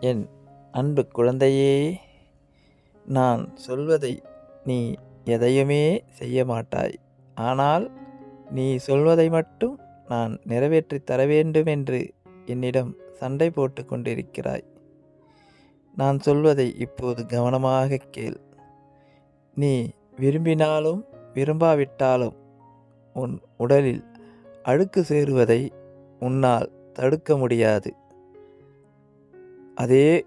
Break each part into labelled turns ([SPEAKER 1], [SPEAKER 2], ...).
[SPEAKER 1] என் அன்பு குழந்தையே நான் சொல்வதை நீ எதையுமே செய்ய மாட்டாய். ஆனால் நீ சொல்வதை மட்டும் நான் நிறைவேற்றித் தர வேண்டும் என்று என்னிடம் சண்டை போட்டு கொண்டிருக்கிறாய். நான் சொல்வதை இப்போது கவனமாக கேள். நீ விரும்பினாலும் விரும்பாவிட்டாலும் உன் உடலில் அழுக்கு சேருவதை உன்னால் தடுக்க முடியாது. அதே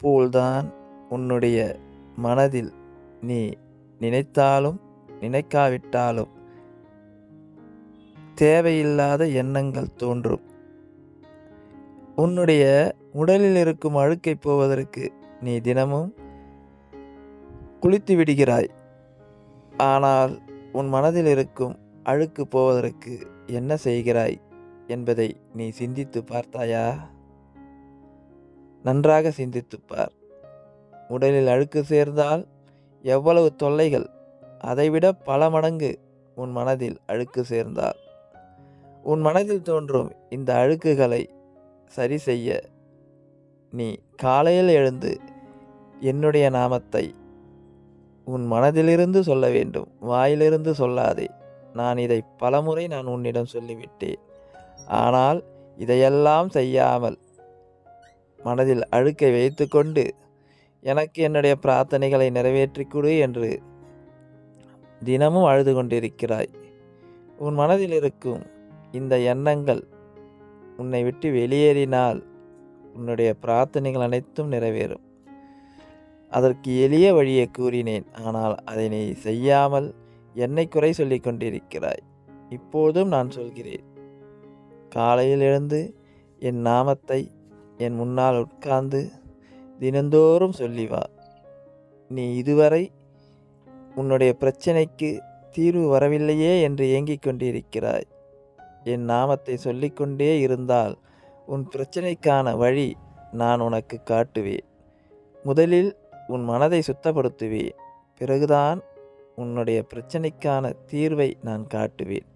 [SPEAKER 1] போல்தான் உன்னுடைய மனதில் நீ நினைத்தாலும் நினைக்காவிட்டாலும் தேவையில்லாத எண்ணங்கள் தோன்றும். உன்னுடைய உடலில் இருக்கும் அழுக்கை போவதற்கு நீ தினமும் குளித்து விடுகிறாய். ஆனால் உன் மனதில் இருக்கும் அழுக்கு போவதற்கு என்ன செய்கிறாய் என்பதை நீ சிந்தித்து பார்த்தாயா? நன்றாக சிந்தித்துப்பார். உடலில் அழுக்கு சேர்ந்தால் எவ்வளவு தொல்லைகள்? அதைவிட பல மடங்கு உன் மனதில் அழுக்கு சேர்ந்தால் உன் மனதில் தோன்றும் இந்த அழுக்குகளை சரி செய்ய நீ காலையில் எழுந்து என்னுடைய நாமத்தை உன் மனதிலிருந்து சொல்ல வேண்டும். வாயிலிருந்து சொல்லாதே. நான் இதை பலமுறை நான் உன்னிடம் சொல்லிவிட்டேன். ஆனால் இதையெல்லாம் செய்யாமல் மனதில் அழுக்கை வைத்துக்கொண்டு எனக்கு என்னுடைய பிரார்த்தனைகளை நிறைவேற்றி கொடு என்று தினமும் அழுது கொண்டிருக்கிறாய். உன் மனதில் இருக்கும் இந்த எண்ணங்கள் உன்னை விட்டு வெளியேறினால் உன்னுடைய பிரார்த்தனைகள் அனைத்தும் நிறைவேறும். அதற்கு எளிய வழியை கூறினேன் ஆனால் அதை நீ செய்யாமல் என்னை குறை சொல்லி கொண்டிருக்கிறாய். இப்போதும் நான் சொல்கிறேன் காலையில் எழுந்து என் நாமத்தை என் முன்னால் உட்கார்ந்து தினந்தோறும் சொல்லி வா. நீ இதுவரை உன்னுடைய பிரச்சனைக்கு தீர்வு வரவில்லையே என்று ஏங்கிக் கொண்டிருக்கிறாய். என் நாமத்தை சொல்லிக்கொண்டே இருந்தால் உன் பிரச்சனைக்கான வழி நான் உனக்கு காட்டுவேன். முதலில் உன் மனதை சுத்தப்படுத்துவேன். பிறகுதான் உன்னுடைய பிரச்சனைக்கான தீர்வை நான் காட்டுவேன்.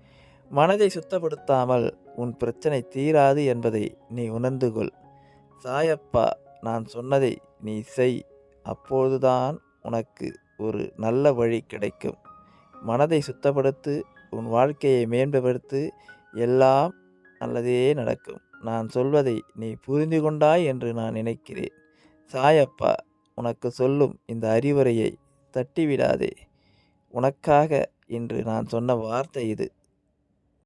[SPEAKER 1] மனதை சுத்தப்படுத்தாமல் உன் பிரச்சனை தீராது என்பதை நீ உணர்ந்து கொள். சாயப்பா நான் சொன்னதை நீ செய். அப்போதுதான் உனக்கு ஒரு நல்ல வழி கிடைக்கும். மனதை சுத்தப்படுத்து உன் வாழ்க்கையை மேம்படுத்து எல்லாம் நல்லதே நடக்கும். நான் சொல்வதை நீ புரிந்து கொண்டாய் என்று நான் நினைக்கிறேன். சாயப்பா உனக்கு சொல்லும் இந்த அறிவுரையை தட்டிவிடாதே. உனக்காக இன்று நான் சொன்ன வார்த்தை இது.